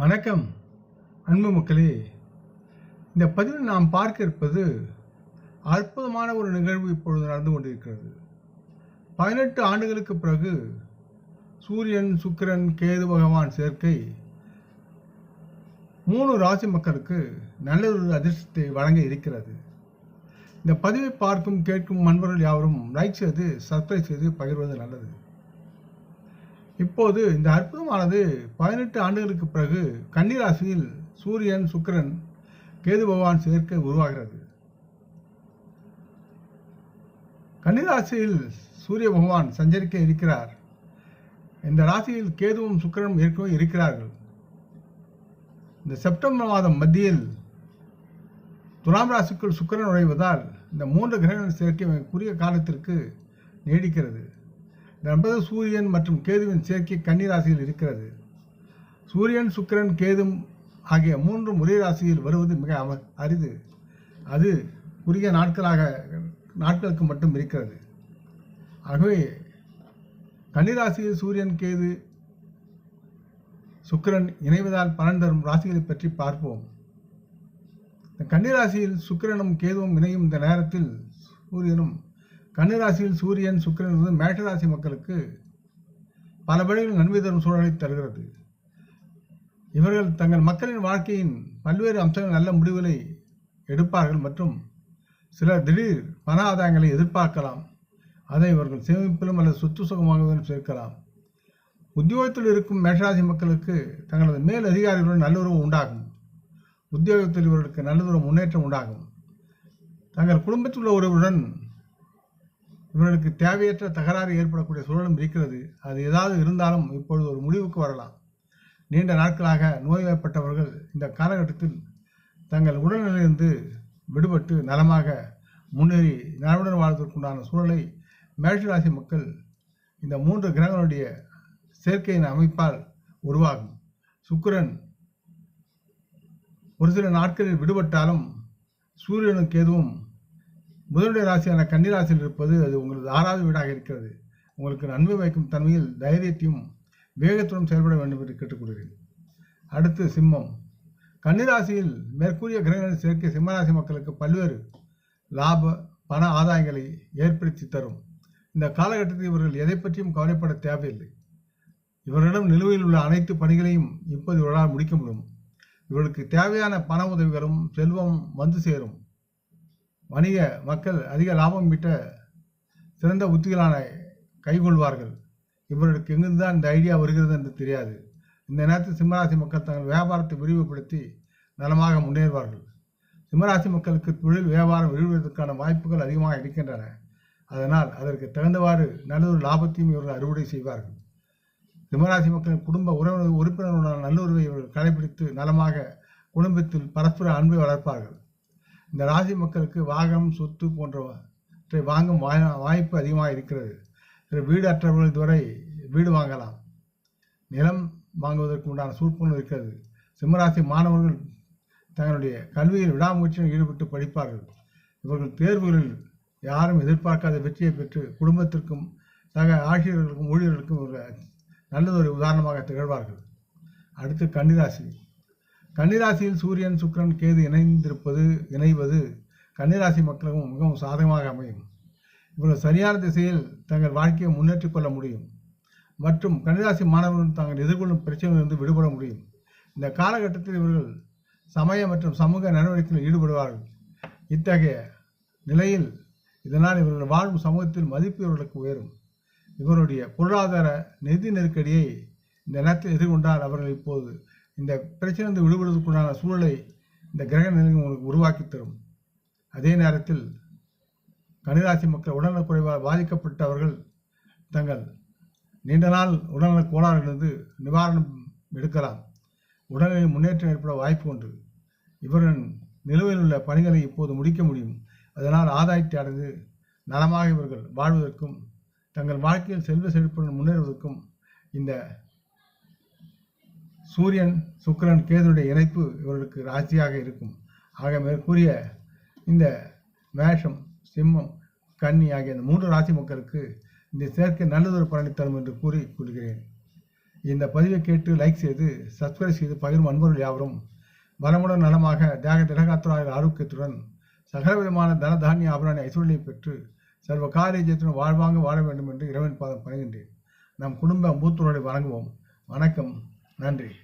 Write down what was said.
வணக்கம். அன்பு மக்களே இந்த பதிவில் நாம் பார்க்க இருப்பது அற்புதமான ஒரு நிகழ்வு இப்பொழுது நடந்து கொண்டிருக்கிறது. பதினெட்டு ஆண்டுகளுக்கு பிறகு சூரியன் சுக்கிரன் கேது பகவான் சேர்க்கை மூணு ராசி மக்களுக்கு நல்ல ஒரு அதிர்ஷ்டத்தை வழங்க இருக்கிறது. இந்த பதிவை பார்க்கும் கேட்கும் நண்பர்கள் யாவரும் லைக் செய்து சப்ஸ்கிரைப் செய்து பகிர்வது நல்லது. இப்போது இந்த அற்புதமானது பதினெட்டு ஆண்டுகளுக்கு பிறகு கன்னிராசியில் சூரியன் சுக்கிரன் கேது பகவான் சேர்க்கை உருவாகிறது. கன்னிராசியில் சூரிய பகவான் சஞ்சரிக்க இருக்கிறார். இந்த ராசியில் கேதுவும் சுக்கிரனும் ஏற்கனவே இருக்கிறார்கள். இந்த செப்டம்பர் மாதம் மத்தியில் துலாம் ராசிக்குள் சுக்கிரன் நுழைவதால் இந்த மூன்று கிரகங்கள் சேர்க்கை குறுகிய காலத்திற்கு நீடிக்கிறது. என்பது சூரியன் மற்றும் கேதுவின் சேர்க்கை கன்னிராசியில் இருக்கிறது. சூரியன் சுக்கிரன் கேதும் ஆகிய மூன்று ஒரே ராசியில் வருவது மிக அவ- அரிது. அது குறுகிய நாட்களாக நாட்களுக்கு மட்டும் இருக்கிறது. ஆகவே கன்னிராசியில் சூரியன் கேது சுக்கிரன் இணைவதால் பலன் தரும் ராசிகளை பற்றி பார்ப்போம். கன்னிராசியில் சுக்கிரனும் கேதுவும் இணையும் இந்த நேரத்தில் சூரியனும் கன்னிராசியில் சூரியன் சுக்கிரன் இருந்து மேஷராசி மக்களுக்கு பல வழிகளில் நன்மை தரும் சூழலை தருகிறது. இவர்கள் தங்கள் மக்களின் வாழ்க்கையின் பல்வேறு அம்சங்கள் நல்ல முடிவுகளை எடுப்பார்கள் மற்றும் சிலர் திடீர் பண ஆதாயங்களை எதிர்பார்க்கலாம். அதை இவர்கள் சேமிப்பிலும் அல்லது சொத்து சுகமாகவும் சேர்க்கலாம். உத்தியோகத்தில் இருக்கும் மேஷராசி மக்களுக்கு தங்களது மேல் அதிகாரிகளுடன் நல்லுறவு உண்டாகும். உத்தியோகத்தில் இவர்களுக்கு நல்லதொரு முன்னேற்றம் உண்டாகும். தங்கள் குடும்பத்தில் உள்ள ஒருவருடன் இவர்களுக்கு தேவையற்ற தகராறு ஏற்படக்கூடிய சூழலும் இருக்கிறது. அது ஏதாவது இருந்தாலும் இப்பொழுது ஒரு முடிவுக்கு வரலாம். நீண்ட நாட்களாக நோய்வாய்ப்பட்டவர்கள் இந்த காலகட்டத்தில் தங்கள் உடல்நிலையிலிருந்து விடுபட்டு நலமாக முன்னேறி நலவுடன் வாழ்வதற்குண்டான சூழலை மேஷராசி மக்கள் இந்த மூன்று கிரகங்களுடைய சேர்க்கையின் அமைப்பால் உருவாகும். சுக்கிரன் ஒரு சில நாட்களில் விடுபட்டாலும் சூரியனுக்கு எதுவும் முதலுடைய ராசியான கன்னிராசியில் இருப்பது அது உங்களது ஆறாவது வீடாக இருக்கிறது. உங்களுக்கு நன்மை வைக்கும் தன்மையில் தைரியத்தையும் வேகத்துடன் செயல்பட வேண்டும் என்று கேட்டுக்கொள்கிறேன். அடுத்து சிம்மம். கன்னிராசியில் மேற்கூறிய கிரகங்களின் சேர்க்கை சிம்மராசி மக்களுக்கு பல்வேறு லாப பண ஆதாயங்களை ஏற்படுத்தி தரும். இந்த காலகட்டத்தில் இவர்கள் எதை பற்றியும் கவலைப்பட தேவையில்லை. இவர்களிடம் நிலுவையில் உள்ள அனைத்து பணிகளையும் இப்போது இவர்களால் முடிக்க முடியும். இவர்களுக்கு தேவையான பண உதவிகளும் செல்வம் வந்து சேரும். வணிக மக்கள் அதிக லாபம் ஈட்ட சிறந்த உத்திகளான கைகொள்வார்கள். இவர்களுக்கு எங்கிருந்து தான் இந்த ஐடியா வருகிறது என்று தெரியாது. இந்த நேரத்தில் சிம்மராசி மக்கள் தங்கள் வியாபாரத்தை விரிவுபடுத்தி நலமாக முன்னேறுவார்கள். சிம்மராசி மக்களுக்கு தொழில் வியாபாரம் விரிவதற்கான வாய்ப்புகள் அதிகமாக இருக்கின்றன. அதனால் அதற்கு தகுந்தவாறு நல்லதொரு லாபத்தையும் இவர்கள் அறுவடை செய்வார்கள். சிம்மராசி மக்களின் குடும்ப உறவினர் உறுப்பினருடன் நல்லுறவை இவர்கள் கடைபிடித்து நலமாக குடும்பத்தில் பரஸ்பர அன்பை வளர்ப்பார்கள். இந்த ராசி மக்களுக்கு வாகனம் சொத்து போன்றவற்றை வாங்கும் வாய்- வாய்ப்பு அதிகமாக இருக்கிறது. வீடு அற்றவர்கள் இதுவரை வீடு வாங்கலாம். நிலம் வாங்குவதற்கு உண்டான சூழ்நிலை இருக்கிறது. சிம்மராசி மாணவர்கள் தங்களுடைய கல்வியில் விடாமுயற்சியில் ஈடுபட்டு படிப்பார்கள். இவர்கள் தேர்வுகளில் யாரும் எதிர்பார்க்காத வெற்றியை பெற்று குடும்பத்திற்கும் சக ஆசிரியர்களுக்கும் ஊழியர்களுக்கும் இவர்கள் நல்லதொரு உதாரணமாக திகழ்வார்கள். அடுத்து கன்னிராசி. கன்னிராசியில் சூரியன் சுக்கரன் கேது இணைந்திருப்பது இணைவது கன்னிராசி மக்களுக்கும் மிகவும் சாதகமாக அமையும். இவர்கள் சரியான திசையில் தங்கள் வாழ்க்கையை முன்னேற்றிக் கொள்ள முடியும். மற்றும் கன்னிராசி மாணவர்கள் தாங்கள் எதிர்கொள்ளும் பிரச்சனையிலிருந்து விடுபட முடியும். இந்த காலகட்டத்தில் இவர்கள் சமய மற்றும் சமூக நடவடிக்கைகளில் ஈடுபடுவார்கள். இத்தகைய நிலையில் இதனால் இவர்கள் வாழும் சமூகத்தில் மதிப்பு இவர்களுக்கு உயரும். இவருடைய பொருளாதார நிதி நெருக்கடியை இந்த நேரத்தில் எதிர்கொண்டால் அவர்கள் இப்போது இந்த பிரச்சனை விடுபடுவதற்குண்டான சூழலை இந்த கிரக நிலை உங்களுக்கு உருவாக்கி தரும். அதே நேரத்தில் கணிராசி மக்கள் உடல்நலக் குறைவால் பாதிக்கப்பட்டவர்கள் தங்கள் நீண்ட நாள் உடல்நலக் கோளாறுகளிலிருந்து நிவாரணம் எடுக்கலாம். உடல்நிலை முன்னேற்றம் ஏற்பட வாய்ப்பு உண்டு. இவரின் நிலுவையில் உள்ள பணிகளை இப்போது முடிக்க முடியும். அதனால் ஆதாயத்தை அடைந்து நலமாக இவர்கள் வாழ்வதற்கும் தங்கள் வாழ்க்கையில் செல்வ செழிப்புடன் முன்னேறுவதற்கும் இந்த சூரியன் சுக்கரன் கேதுடைய இணைப்பு இவர்களுக்கு ராசியாக இருக்கும். ஆக மேற்கூறிய இந்த மேஷம் சிம்மம் கன்னி ஆகிய இந்த மூன்று ராசி மக்களுக்கு இந்த சேர்க்கை நல்லதொரு பலனை தரும் என்று கூறி கொள்கிறேன் இந்த பதிவை கேட்டு லைக் செய்து சப்ஸ்கிரைப் செய்து பகிரும் அன்பர்கள் யாவரும் வரமுடன் நலமாக தேக திலகாத்துறாய ஆரோக்கியத்துடன் சகலவிதமான தன தானிய ஆபரண ஐஸ்வர்யை பெற்று சர்வ காரியத்துடன் வாழ்வாங்க வாழ வேண்டும் என்று இறைவன் பாதம் பணிகின்றேன். நம் குடும்ப மூத்தோரை வணங்குவோம். வணக்கம். நன்றி.